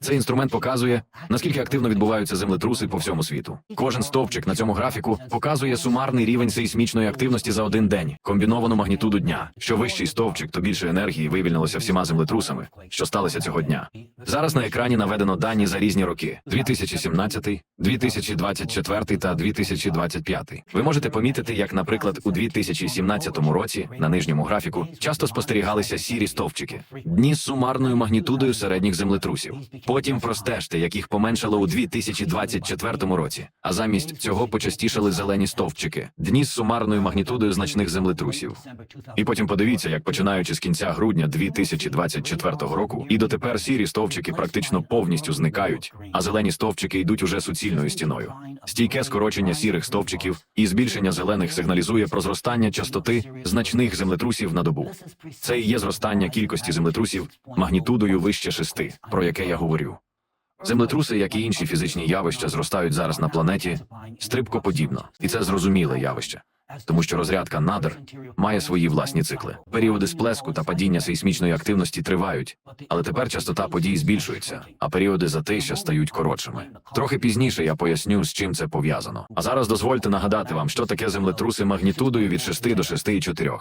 Цей інструмент показує, наскільки активно відбуваються землетруси по всьому світу. Кожен стовпчик на цьому графіку показує сумарний рівень сейсмічної активності за один день, комбіновану магнітуду дня. Що вищий стовпчик, то більше енергії вивільнилося всіма землетрусами, що сталося цього дня. Зараз на екрані наведено дані за різні роки: 2017, 2024 та 2025. Ви можете помітити, як, наприклад, у 2017 році на нижньому графіку часто спостерігалися сірі стовпчики, дні з сумарною магнітудою середніх землетрусів. Потім простежте, яких поменшало у 2024 році, а замість цього почастішали зелені стовпчики, дні з сумарною магнітудою значних землетрусів. І потім подивіться, як починаючи з кінця грудня 2024 року, і дотепер сірі стовпчики практично повністю зникають, а зелені стовпчики йдуть уже суцільною стіною. Стійке скорочення сірих стовпчиків і збільшення зелених сигналізує про зростання частоти значних землетрусів на добу. Це і є зростання кількості землетрусів магнітудою вище шести, про яке я говорю. Землетруси, як і інші фізичні явища, зростають зараз на планеті стрибкоподібно, і це зрозуміле явище, тому що розрядка надр має свої власні цикли. Періоди сплеску та падіння сейсмічної активності тривають, але тепер частота подій збільшується, а періоди затища стають коротшими. Трохи пізніше я поясню, з чим це пов'язано. А зараз дозвольте нагадати вам, що таке землетруси магнітудою від 6 до 6,4.